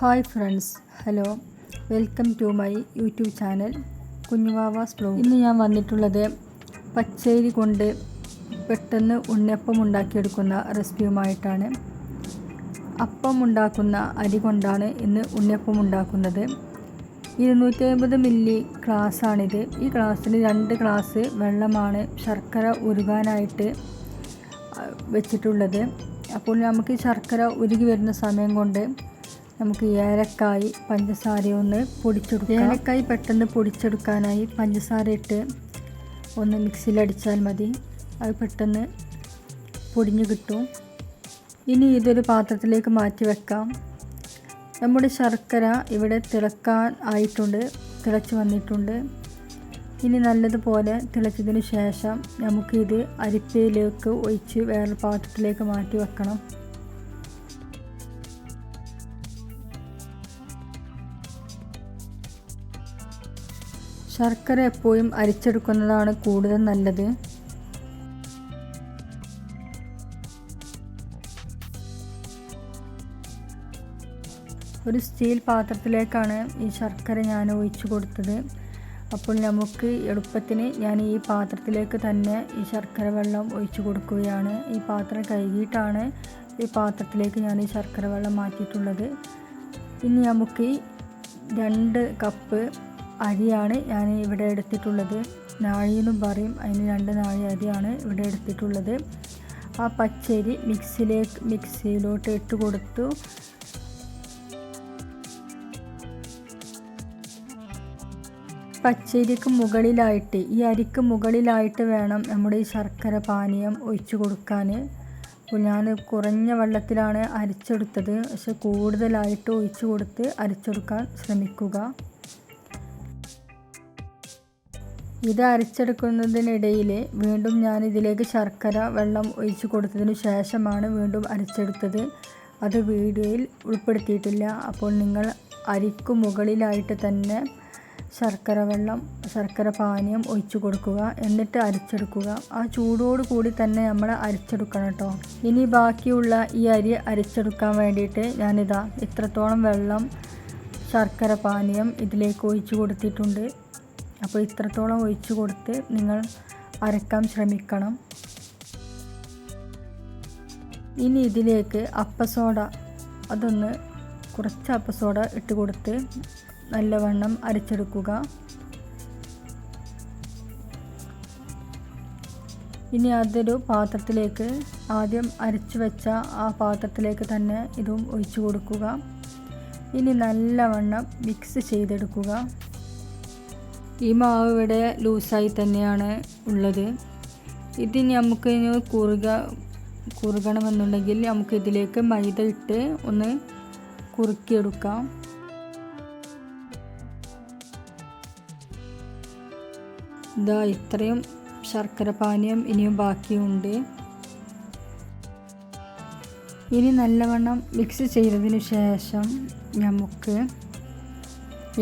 Hi friends hello. Welcome to my YouTube channel Kunjuvavas blog. ഇന്ന് ഞാൻ വന്നിട്ടുള്ളത് പച്ചരി കൊണ്ട് പെട്ടെന്ന് ഉണ്ണിയപ്പം ഉണ്ടാക്കിയെടുക്കുന്ന റെസിപ്പിയുമായിട്ടാണ്. അപ്പം ഉണ്ടാക്കുന്ന അരി കൊണ്ടാണ് ഇന്ന് ഉണ്ണിയപ്പം ഉണ്ടാക്കുന്നത്. ഇരുന്നൂറ്റി അമ്പത് മില്ലി ഗ്ലാസ്സാണിത്. ഈ ഗ്ലാസ്സിന് രണ്ട് ഗ്ലാസ് വെള്ളമാണ് ശർക്കര ഉരുകാനായിട്ട് വെച്ചിട്ടുള്ളത്. അപ്പോൾ നമുക്ക് ശർക്കര ഉരുകി വരുന്ന സമയം കൊണ്ട് നമുക്ക് ഏലക്കായി പഞ്ചസാര ഒന്ന് പൊടിച്ചെടുക്കാം. ഏലക്കായി പെട്ടെന്ന് പൊടിച്ചെടുക്കാനായി പഞ്ചസാര ഇട്ട് ഒന്ന് മിക്സിയിലടിച്ചാൽ മതി. അത് പെട്ടെന്ന് പൊടിഞ്ഞു കിട്ടും. ഇനി ഇതൊരു പാത്രത്തിലേക്ക് മാറ്റി വെക്കാം. നമ്മുടെ ശർക്കര ഇവിടെ തിളക്കാൻ ആയിട്ടുണ്ട് തിളച്ച് വന്നിട്ടുണ്ട്. ഇനി നല്ലതുപോലെ തിളച്ചതിന് ശേഷം നമുക്കിത് അരിപ്പയിലേക്ക് ഒഴിച്ച് വേറൊരു പാത്രത്തിലേക്ക് മാറ്റി വെക്കണം. ശർക്കര എപ്പോഴും അരിച്ചെടുക്കുന്നതാണ് കൂടുതൽ നല്ലത്. ഒരു സ്റ്റീൽ പാത്രത്തിലേക്കാണ് ഈ ശർക്കര ഞാൻ ഒഴിച്ചു കൊടുത്തത്. അപ്പോൾ നമുക്ക് എളുപ്പത്തിന് ഞാൻ ഈ പാത്രത്തിലേക്ക് തന്നെ ഈ ശർക്കര വെള്ളം ഒഴിച്ചു കൊടുക്കുകയാണ്. ഈ പാത്രം കഴുകിയിട്ടാണ് ഈ പാത്രത്തിലേക്ക് ഞാൻ ഈ ശർക്കര വെള്ളം മാറ്റിയിട്ടുള്ളത്. ഇനി നമുക്ക് രണ്ട് കപ്പ് അരിയാണ് ഞാൻ ഇവിടെ എടുത്തിട്ടുള്ളത്. നാഴിയെന്നും പറയും. അതിന് രണ്ട് നാഴി അരിയാണ് ഇവിടെ എടുത്തിട്ടുള്ളത്. ആ പച്ചരി മിക്സിയിലേക്ക് മിക്സിയിലോട്ട് ഇട്ട് കൊടുത്തു. പച്ചരിക്ക് മുകളിലായിട്ട് ഈ അരിക്ക് മുകളിലായിട്ട് വേണം നമ്മുടെ ഈ ശർക്കര പാനീയം ഒഴിച്ചു കൊടുക്കാൻ. അപ്പോൾ ഞാൻ കുറഞ്ഞ വെള്ളത്തിലാണ് അരിച്ചെടുത്തത്. പക്ഷെ കൂടുതലായിട്ട് ഒഴിച്ചു കൊടുത്ത് അരിച്ചെടുക്കാൻ ശ്രമിക്കുക. ഇത് അരച്ചെടുക്കുന്നതിനിടയിൽ വീണ്ടും ഞാൻ ഇതിലേക്ക് ശർക്കര വെള്ളം ഒഴിച്ചു കൊടുത്തതിന് ശേഷമാണ് വീണ്ടും അരച്ചെടുത്തത്. അത് വീഡിയോയിൽ ഉൾപ്പെടുത്തിയിട്ടില്ല. അപ്പോൾ നിങ്ങൾ അരിക്കു മുകളിലായിട്ട് തന്നെ ശർക്കര വെള്ളം ശർക്കര പാനീയം ഒഴിച്ചു കൊടുക്കുക. എന്നിട്ട് അരച്ചെടുക്കുക. ആ ചൂടോട് കൂടി തന്നെ നമ്മൾ അരിച്ചെടുക്കണം കേട്ടോ ഇനി ബാക്കിയുള്ള ഈ അരി അരച്ചെടുക്കാൻ വേണ്ടിയിട്ട് ഞാനിതാ ഇത്രത്തോളം വെള്ളം ശർക്കര പാനീയം ഇതിലേക്ക് ഒഴിച്ചു കൊടുത്തിട്ടുണ്ട്. അപ്പോൾ ഇത്രത്തോളം ഒഴിച്ചു കൊടുത്ത് നിങ്ങൾ അരക്കാൻ ശ്രമിക്കണം. ഇനി ഇതിലേക്ക് അപ്പസോഡ അതൊന്ന് കുറച്ച് അപ്പസോഡ ഇട്ട് കൊടുത്ത് നല്ലവണ്ണം അരച്ചെടുക്കുക. ഇനി അതൊരു പാത്രത്തിലേക്ക് ആദ്യം അരച്ചു വെച്ച ആ പാത്രത്തിലേക്ക് തന്നെ ഇതും ഒഴിച്ചു കൊടുക്കുക. ഇനി നല്ലവണ്ണം മിക്സ് ചെയ്തെടുക്കുക. ഈ മാവ് ഇവിടെ ലൂസായി തന്നെയാണ് ഉള്ളത്. ഇത് നമുക്ക് കുറുക കുറുകണമെന്നുണ്ടെങ്കിൽ നമുക്ക് ഇതിലേക്ക് മൈദ ഇട്ട് ഒന്ന് കുറുക്കിയെടുക്കാം. ഇതാ ഇത്രയും ശർക്കര പാനീയം ഇനിയും ബാക്കിയുണ്ട്. ഇനി നല്ലവണ്ണം മിക്സ് ചെയ്തതിന് ശേഷം നമുക്ക്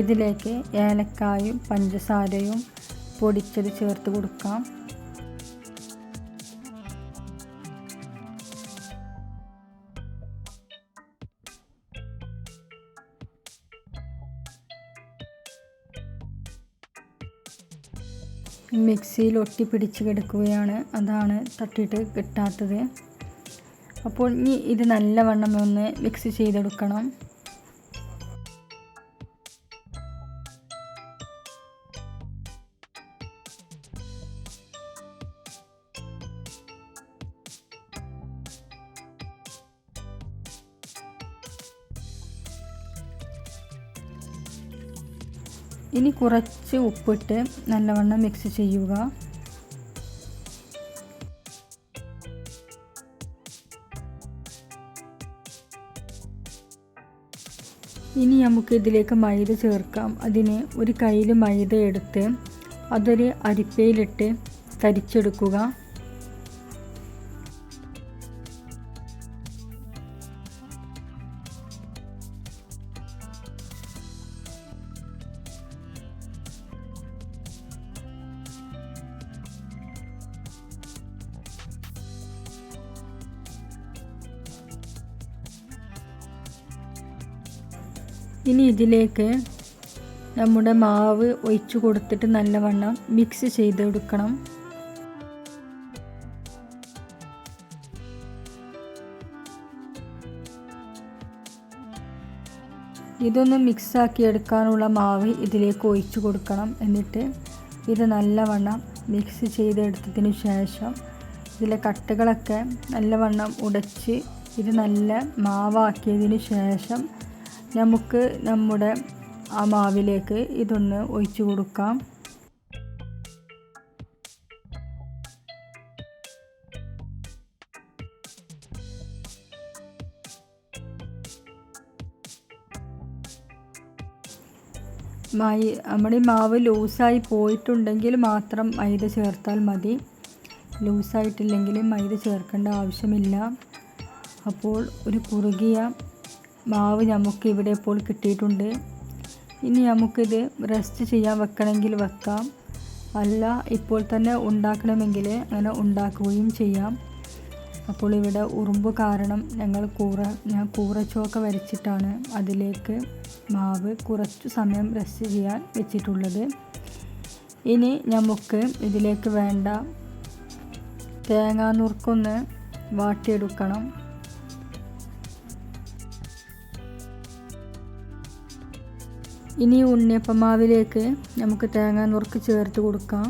ഇതിലേക്ക് ഏലക്കായും പഞ്ചസാരയും പൊടിച്ചത് ചേർത്ത് കൊടുക്കാം. മിക്സിയിൽ ഒട്ടി പിടിച്ച് കിടക്കുകയാണ്. അതാണ് തട്ടിയിട്ട് കിട്ടാത്തത്. അപ്പോൾ ഇനി ഇത് നല്ലവണ്ണം ഒന്ന് മിക്സ് ചെയ്തെടുക്കണം. ഇനി കുറച്ച് ഉപ്പിട്ട് നല്ലവണ്ണം മിക്സ് ചെയ്യുക. ഇനി നമുക്ക് ഇതിലേക്ക് മൈദ ചേർക്കാം. അതിന് ഒരു കയ്യിൽ മൈദ എടുത്ത് അതൊരു അരിപ്പയിലിട്ട് തരിച്ചെടുക്കുക. ഇനി ഇതിലേക്ക് നമ്മുടെ മാവ് ഒഴിച്ചു കൊടുത്തിട്ട് നല്ലവണ്ണം മിക്സ് ചെയ്തെടുക്കണം ഇതൊന്ന് മിക്സാക്കി എടുക്കാനുള്ള മാവ് ഇതിലേക്ക് ഒഴിച്ചു കൊടുക്കണം. എന്നിട്ട് ഇത് നല്ലവണ്ണം മിക്സ് ചെയ്തെടുത്തതിന് ശേഷം ഇതിലെ കട്ടകളൊക്കെ നല്ലവണ്ണം ഉടച്ച് ഇത് നല്ല മാവാക്കിയതിന് ശേഷം നമുക്ക് നമ്മുടെ ആ മാവിലേക്ക് ഇതൊന്ന് ഒഴിച്ചു കൊടുക്കാം. മൈ നമ്മുടെ മാവ് ലൂസായി പോയിട്ടുണ്ടെങ്കിൽ മാത്രം മൈദ ചേർത്താൽ മതി. ലൂസായിട്ടില്ലെങ്കിൽ മൈദ ചേർക്കേണ്ട ആവശ്യമില്ല. അപ്പോൾ ഒരു കുറുകിയ മാവ് നമുക്ക് ഇവിടെ ഇപ്പോൾ കിട്ടിയിട്ടുണ്ട്. ഇനി നമുക്കിത് റെസ്റ്റ് ചെയ്യാൻ വെക്കണമെങ്കിൽ വെക്കാം. അല്ല ഇപ്പോൾ തന്നെ ഉണ്ടാക്കണമെങ്കിൽ അങ്ങനെ ഉണ്ടാക്കുകയും ചെയ്യാം. അപ്പോൾ ഇവിടെ ഉറുമ്പ് കാരണം ഞങ്ങൾ കൂറ ഞാൻ കൂറച്ചോക്ക വരച്ചിട്ടാണ് അതിലേക്ക് മാവ് കുറച്ച് സമയം റെസ്റ്റ് ചെയ്യാൻ വെച്ചിട്ടുള്ളത്. ഇനി നമുക്ക് ഇതിലേക്ക് വേണ്ട തേങ്ങാനുറുക്കൊന്ന് വാട്ടിയെടുക്കണം. ഇനി ഉണ്ണിയപ്പമാവിലേക്ക് നമുക്ക് തേങ്ങ നുറുക്ക് ചേർത്ത് കൊടുക്കാം.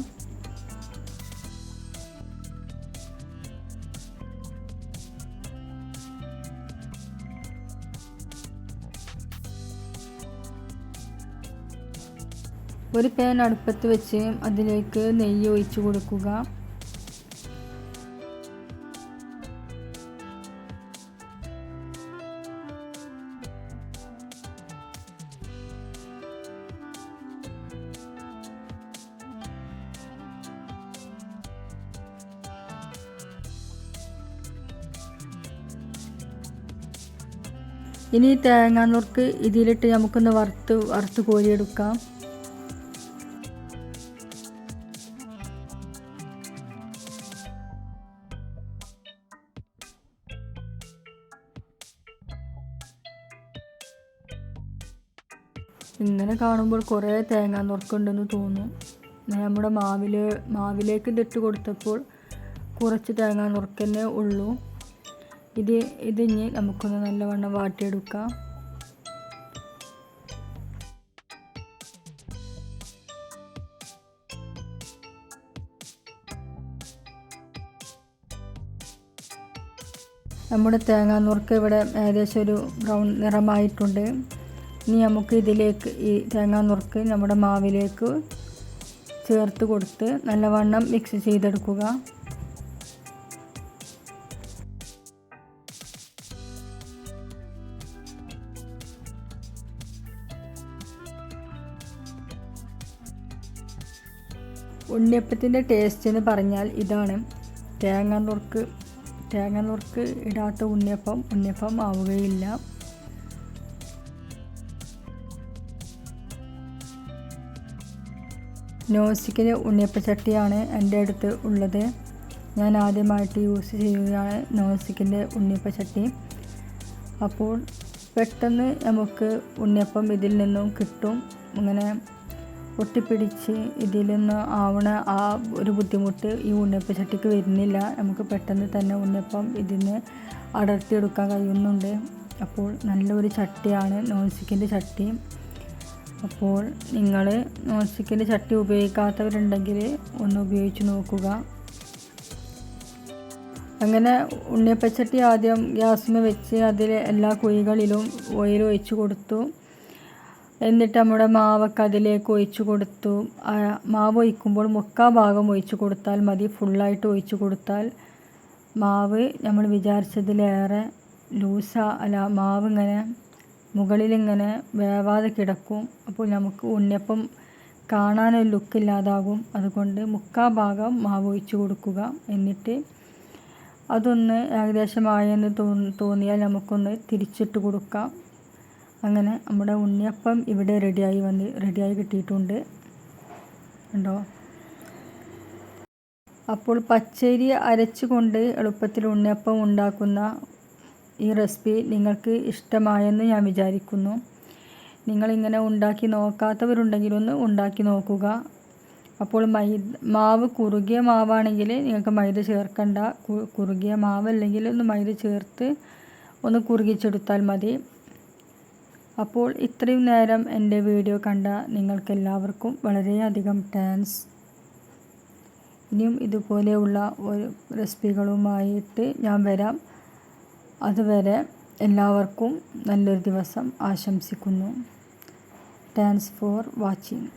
ഒരു പാൻ അടുപ്പത്ത് വെച്ച് അതിലേക്ക് നെയ്യ് ഒഴിച്ചു കൊടുക്കുക. ഇനി തേങ്ങാ നുറുക്ക് ഇതിലിട്ട് നമുക്കൊന്ന് വറുത്ത് വറുത്ത് കോരിയെടുക്കാം. ഇങ്ങനെ കാണുമ്പോൾ കുറേ തേങ്ങ നുറുക്കുണ്ടെന്ന് തോന്നുന്നു നമ്മുടെ മാവിൽ മാവിലേക്ക് ഇതിട്ട് കൊടുത്തപ്പോൾ കുറച്ച് തേങ്ങ നുറുക്കന്നെ ഉള്ളൂ. ഇത് ഇതിഞ്ഞ് നമുക്കൊന്ന് നല്ലവണ്ണം വാട്ടിയെടുക്കാം. നമ്മുടെ തേങ്ങാ നുറുക്ക് ഇവിടെ ഏകദേശം ഒരു ബ്രൗൺ നിറമായിട്ടുണ്ട്. ഇനി നമുക്ക് ഇതിലേക്ക് ഈ തേങ്ങാ നുറുക്ക് നമ്മുടെ മാവിലേക്ക് ചേർത്ത് കൊടുത്ത് നല്ലവണ്ണം മിക്സ് ചെയ്തെടുക്കുക. ഉണ്ണിയപ്പത്തിന്റെ ടേസ്റ്റ് എന്ന് പറഞ്ഞാൽ ഇതാണ്. തേങ്ങ നുറുക്ക് തേങ്ങ നുറുക്ക് ഇടാത്ത ഉണ്ണിയപ്പം ഉണ്ണിയപ്പം ആവുകയില്ല. നോസ്റ്റിക്കിന്റെ ഉണ്ണിയപ്പച്ചട്ടിയാണ് എന്റെ അടുത്ത് ഉള്ളത്. ഞാൻ ആദ്യമായിട്ട് യൂസ് ചെയ്യുകയാണ് നോസിക്കിന്റെ ഉണ്ണിയപ്പച്ചട്ടി അപ്പോൾ പെട്ടെന്ന് നമുക്ക് ഉണ്ണിയപ്പം ഇതിൽ നിന്നും കിട്ടും. അങ്ങനെ ഒട്ടിപ്പിടിച്ച് ഇതിലൊന്നും ആവണ ആ ഒരു ബുദ്ധിമുട്ട് ഈ ഉണ്ണിയപ്പ ചട്ടിക്ക് വരുന്നില്ല. നമുക്ക് പെട്ടെന്ന് തന്നെ ഉണ്ണിയപ്പം ഇതിന് അടർത്തിയെടുക്കാൻ കഴിയുന്നുണ്ട്. അപ്പോൾ നല്ലൊരു ചട്ടിയാണ് നോൺ സ്റ്റിക്കിന്റെ ചട്ടി. അപ്പോൾ നിങ്ങൾ നോൺ സ്റ്റിക്കിന്റെ ചട്ടി ഉപയോഗിക്കാത്തവരുണ്ടെങ്കിൽ ഒന്ന് ഉപയോഗിച്ച് നോക്കുക. അങ്ങനെ ഉണ്ണിയപ്പച്ചട്ടി ആദ്യം ഗ്യാസിന് വെച്ച് അതിൽ എല്ലാ കുഴികളിലും ഓയിൽ ഒഴിച്ച് കൊടുത്തു. എന്നിട്ട് നമ്മുടെ മാവൊക്കെ അതിലേക്ക് ഒഴിച്ചു കൊടുത്തു. മാവ് ഒഴിക്കുമ്പോൾ മുക്കാ ഭാഗം ഒഴിച്ചു കൊടുത്താൽ മതി. ഫുള്ളായിട്ട് ഒഴിച്ചു കൊടുത്താൽ മാവ് നമ്മൾ വിചാരിച്ചതിലേറെ ലൂസ അല്ല മാവ് ഇങ്ങനെ മുകളിലിങ്ങനെ വേവാതെ കിടക്കും. അപ്പോൾ നമുക്ക് ഉണ്ണിയപ്പം കാണാനൊരു ലുക്കില്ലാതാകും. അതുകൊണ്ട് മുക്കാ ഭാഗം മാവ് ഒഴിച്ചു കൊടുക്കുക. എന്നിട്ട് അതൊന്ന് ഏകദേശമായെന്ന് തോന്നിയാൽ നമുക്കൊന്ന് തിരിച്ചിട്ട് കൊടുക്കാം. അങ്ങനെ നമ്മുടെ ഉണ്ണിയപ്പം ഇവിടെ റെഡിയായി വന്ന് റെഡിയായി കിട്ടിയിട്ടുണ്ട്. ഉണ്ടോ അപ്പോൾ പച്ചരി അരച്ചുകൊണ്ട് എളുപ്പത്തിൽ ഉണ്ണിയപ്പം ഉണ്ടാക്കുന്ന ഈ റെസിപ്പി നിങ്ങൾക്ക് ഇഷ്ടമായെന്ന് ഞാൻ വിചാരിക്കുന്നു. നിങ്ങളിങ്ങനെ ഉണ്ടാക്കി നോക്കാത്തവരുണ്ടെങ്കിൽ ഒന്ന് ഉണ്ടാക്കി നോക്കുക. അപ്പോൾ മൈ മാവ് കുറുകിയ മാവാണെങ്കിൽ നിങ്ങൾക്ക് മൈദ ചേർക്കണ്ട. കുറുകിയ മാവ് അല്ലെങ്കിൽ ഒന്ന് മൈദ ചേർത്ത് ഒന്ന് കുറുകിച്ചെടുത്താൽ മതി. അപ്പോൾ ഇത്രയും നേരം എന്റെ വീഡിയോ കണ്ട നിങ്ങൾക്കെല്ലാവർക്കും വളരെയധികം താങ്ക്സ് ഇനിയും ഇതുപോലെയുള്ള ഒരു റെസിപ്പികളുമായിട്ട് ഞാൻ വരാം. അതുവരെ എല്ലാവർക്കും നല്ലൊരു ദിവസം ആശംസിക്കുന്നു. Thanks for watching